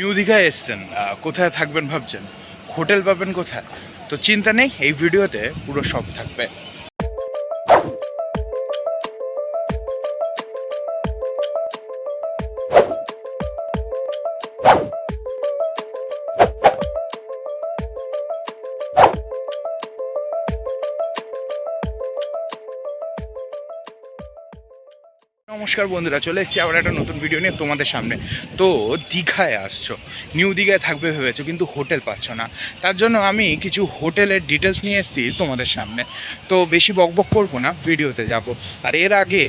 New দীঘায় এসছেন কোথায় থাকবেন ভাবছেন? হোটেল পাবেন কোথায়? তো চিন্তা নেই, এই ভিডিওতে পুরো সব থাকবে। নমস্কার বন্ধুরা, চলে এসেছি আবার একটা নতুন ভিডিও নিয়ে তোমাদের সামনে। তো দীঘায় আসছো নিউ দীঘায় থাকবে ভেবেছো, কিন্তু হোটেল পাচ্ছ না। তার জন্য আমি কিছু হোটেলের ডিটেলস নিয়ে এসেছি তোমাদের সামনে। তো বেশি বকবক করব না ভিডিওতে যাব। আর এর আগে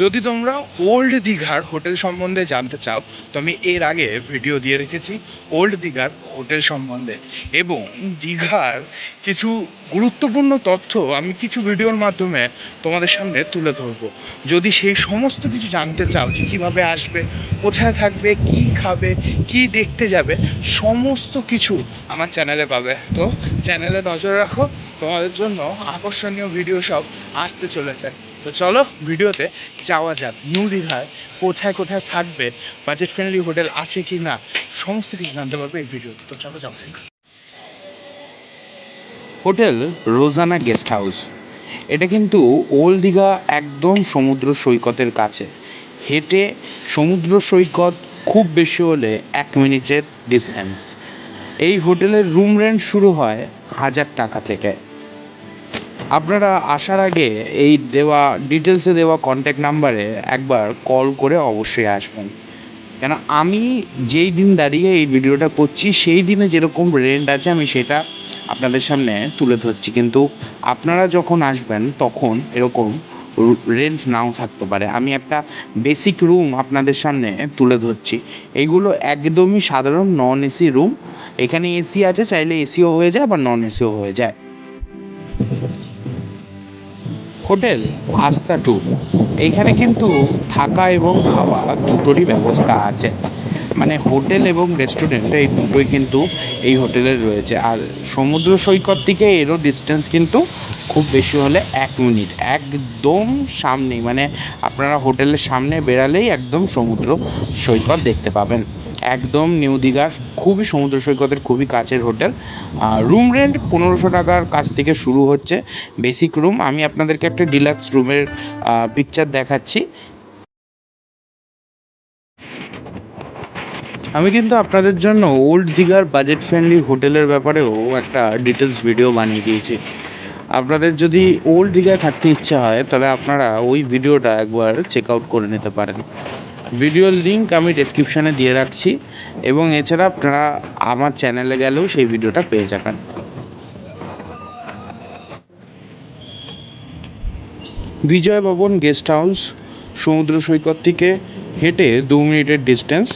যদি তোমরা ওল্ড দীঘার হোটেল সম্বন্ধে জানতে চাও, তো আমি এর আগে ভিডিও দিয়ে রেখেছি ওল্ড দীঘার হোটেল সম্বন্ধে। এবং দীঘার কিছু গুরুত্বপূর্ণ তথ্য আমি কিছু ভিডিওর মাধ্যমে তোমাদের সামনে তুলে ধরবো। যদি সেই সমস্ত কিছু জানতে চাও যে কীভাবে আসবে, কোথায় থাকবে, কি খাবে, কি দেখতে যাবে, সমস্ত কিছু আমার চ্যানেলে পাবে। তো চ্যানেলে নজর রাখো, তোমাদের জন্য আকর্ষণীয় ভিডিও সব আসতে চলেছে। তো চলো ভিডিওতে যাওয়া যাক। নিউ দীঘায় কোথায় কোথায় থাকবে বাজেট ফ্রেন্ডলি হোটেল আছে কি না সমস্ত কিছু জানতে পারবে এই ভিডিও তো। চলো যাও হোটেল রোজানা গেস্ট হাউস। এটা কিন্তু ওল্ড দীঘা একদম সমুদ্র সৈকতের কাছে। হেঁটে সমুদ্র সৈকত খুব বেশি হলে এক মিনিটের ডিস্টেন্স এই হোটেলের রুম রেন্ট শুরু হয় হাজার টাকা থেকে। আপনারা আসার আগে এই দেওয়া ডিটেলসে দেওয়া কন্ট্যাক্ট নাম্বারে একবার কল করে অবশ্যই আসবেন। কেন আমি যেই দিন দাঁড়িয়ে এই ভিডিওটা করছি, সেই দিনে যেরকম রেন্ট আছে, আমি সেটা আপনাদের সামনে তুলে ধরছি। কিন্তু আপনারা যখন আসবেন, তখন এরকম রেন্ট নাও থাকতে পারে। আমি একটা বেসিক রুম আপনাদের সামনে তুলে ধরছি। এইগুলো একদমই সাধারণ নন এসি রুম এখানে এসি আছে, চাইলে এসিও হয়ে যায় বা নন এসিও হয়ে যায়। হোটেল আস্থা ট্যুর এইখানে কিন্তু থাকা এবং খাওয়া দুটোরই ব্যবস্থা আছে। মানে হোটেল এবং রেস্টুরেন্ট এই দুটোই কিন্তু এই হোটেলে রয়েছে। আর সমুদ্র সৈকত থেকে এরও ডিস্টেন্স কিন্তু খুব বেশি হলে এক মিনিট। একদম সামনেই মানে আপনারা হোটেলের সামনে বেরালেই একদম সমুদ্র সৈকত দেখতে পাবেন। একদম নিউ দীঘার খুবই সমুদ্র সৈকতের খুবই কাছের হোটেল। রুম রেন্ট পনেরোশো টাকার কাছ থেকে শুরু হচ্ছে। বেসিক রুম আমি আপনাদেরকে একটা ডিলাক্স রুমের পিকচার দেখাচ্ছি। আমি কিন্তু আপনাদের জন্য ওল্ড দীঘার বাজেট ফ্রেন্ডলি হোটেলের ব্যাপারেও একটা ডিটেলস ভিডিও বানিয়ে দিয়েছি। আপনাদের যদি ওল্ড দীঘায় থাকতে ইচ্ছা হয়, তাহলে আপনারা ওই ভিডিওটা একবার চেক আউট করে নিতে পারেন। ভিডিওর লিঙ্ক আমি ডেসক্রিপশানে দিয়ে রাখছি এবং এছাড়া আপনারা আমার চ্যানেলে গেলেও সেই ভিডিওটা পেয়ে যাবেন। বিজয় ভবন গেস্ট হাউস সমুদ্র সৈকত থেকে হেঁটে দু মিনিটের ডিস্টেন্স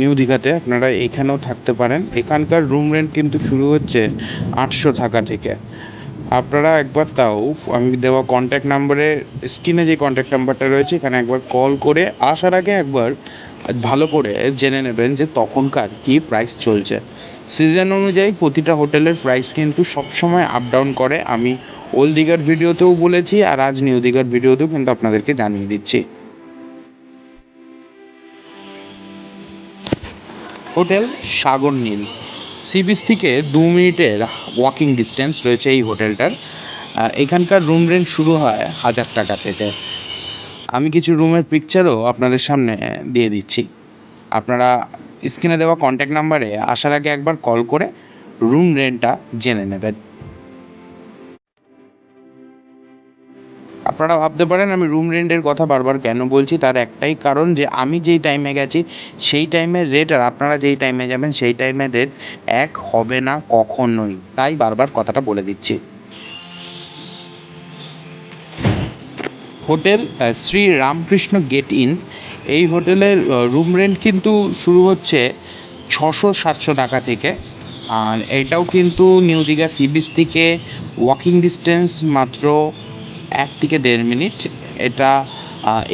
নিউ দীঘাতে আপনারা এখানেও থাকতে পারেন। এখানকার রুম রেন্ট কিন্তু শুরু হচ্ছে আটশো টাকা থেকে। আপনারা একবার তাও, আমি দেওয়া কন্ট্যাক্ট নাম্বারে স্ক্রিনে যে কন্ট্যাক্ট নাম্বারটা রয়েছে, এখানে একবার কল করে আসার আগে একবার ভালো করে জেনে নেবেন যে তখনকার কী প্রাইস চলছে। সিজন অনুযায়ী প্রতিটা হোটেলের প্রাইস কিন্তু সবসময় আপ ডাউন করে। আমি ওল্ড দীঘার ভিডিওতেও বলেছি আর আজ নিউ দীঘার ভিডিওতেও কিন্তু আপনাদেরকে জানিয়ে দিচ্ছি। Hotel Sagar Neel. Sea beach থেকে দু মিনিটের ওয়াকিং ডিস্টেন্স রয়েছে এই হোটেলটার। এখানকার রুম রেন্ট শুরু হয় হাজার টাকা থেকে। আমি কিছু রুমের পিকচারও আপনাদের সামনে দিয়ে দিচ্ছি। আপনারা স্ক্রিনে দেওয়া কন্ট্যাক্ট নাম্বারে আসার আগে একবার কল করে রুম রেন্টটা জেনে নেবেন। আপনারা ভাবতে পারেন, আমি রুম রেন্টের কথা বারবার কেন বলছি? তার একটাই কারণ যে, আমি যেই টাইমে গেছি, সেই টাইমের রেট আর আপনারা যেই টাইমে যাবেন, সেই টাইমের রেট এক হবে না কখনোই। তাই বারবার কথাটা বলে দিচ্ছি। Hotel Shri Ramkrishna get in, এই হোটেলের রুম রেন্ট কিন্তু শুরু হচ্ছে ছশো সাতশো টাকা থেকে। আর এটাও কিন্তু নিউ দীঘা সি বিচ থেকে ওয়াকিং ডিস্টেন্স মাত্র এক থেকে দেড় মিনিট। এটা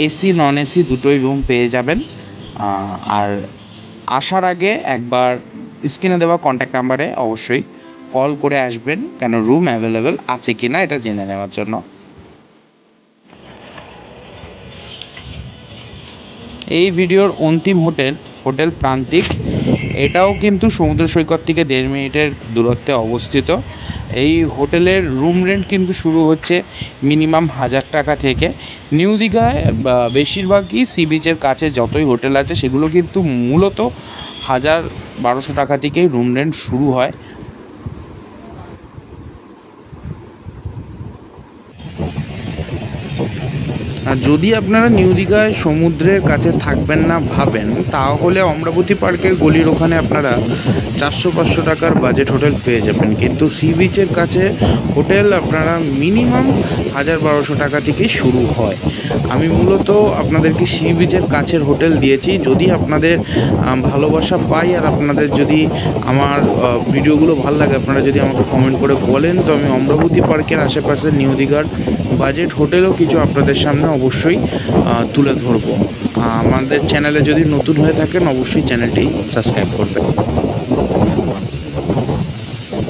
এসি, নন এসি দুটোই রুম পেয়ে যাবেন। আর আসার আগে একবার স্ক্রিনে দেওয়া কন্ট্যাক্ট নাম্বারে অবশ্যই কল করে আসবেন কেন রুম অ্যাভেলেবেল আছে কি না এটা জেনে নেওয়ার জন্য। এই ভিডিওর অন্তিম হোটেল হোটেল প্রান্তিক। এটাও কিন্তু সমুদ্র সৈকত থেকে দেড় মিনিটের দূরত্বে অবস্থিত। এই হোটেলের রুম রেন্ট কিন্তু শুরু হচ্ছে মিনিমাম হাজার টাকা থেকে। নিউ দীঘায় বেশিরভাগই সি বিচের কাছে যতই হোটেল আছে, সেগুলো কিন্তু মূলত হাজার বারোশো টাকা থেকেই রুম রেন্ট শুরু হয়। আর যদি আপনারা নিউ দীঘায় সমুদ্রের কাছে থাকবেন না ভাবেন, তাহলে অমরাবতী পার্কের গলির ওখানে আপনারা চারশো, পাঁচশো টাকার বাজেট হোটেল পেয়ে যাবেন। কিন্তু সি বিচের কাছে হোটেল আপনারা মিনিমাম হাজার, বারোশো টাকা থেকেই শুরু হয়। আমি মূলত আপনাদেরকে সি বিচের কাছের হোটেল দিয়েছি। যদি আপনাদের ভালোবাসা পাই আর আপনাদের যদি আমার ভিডিওগুলো ভালো লাগে, আপনারা যদি আমাকে কমেন্ট করে বলেন, তো আমি অমরাবতী পার্কের আশেপাশে নিউ দীঘার বাজেট হোটেলও কিছু আপনাদের সামনে অবশ্যই তুলে ধরবো। আমাদের চ্যানেলে যদি নতুন হয়ে থাকেন অবশ্যই চ্যানেলটি সাবস্ক্রাইব করবেন।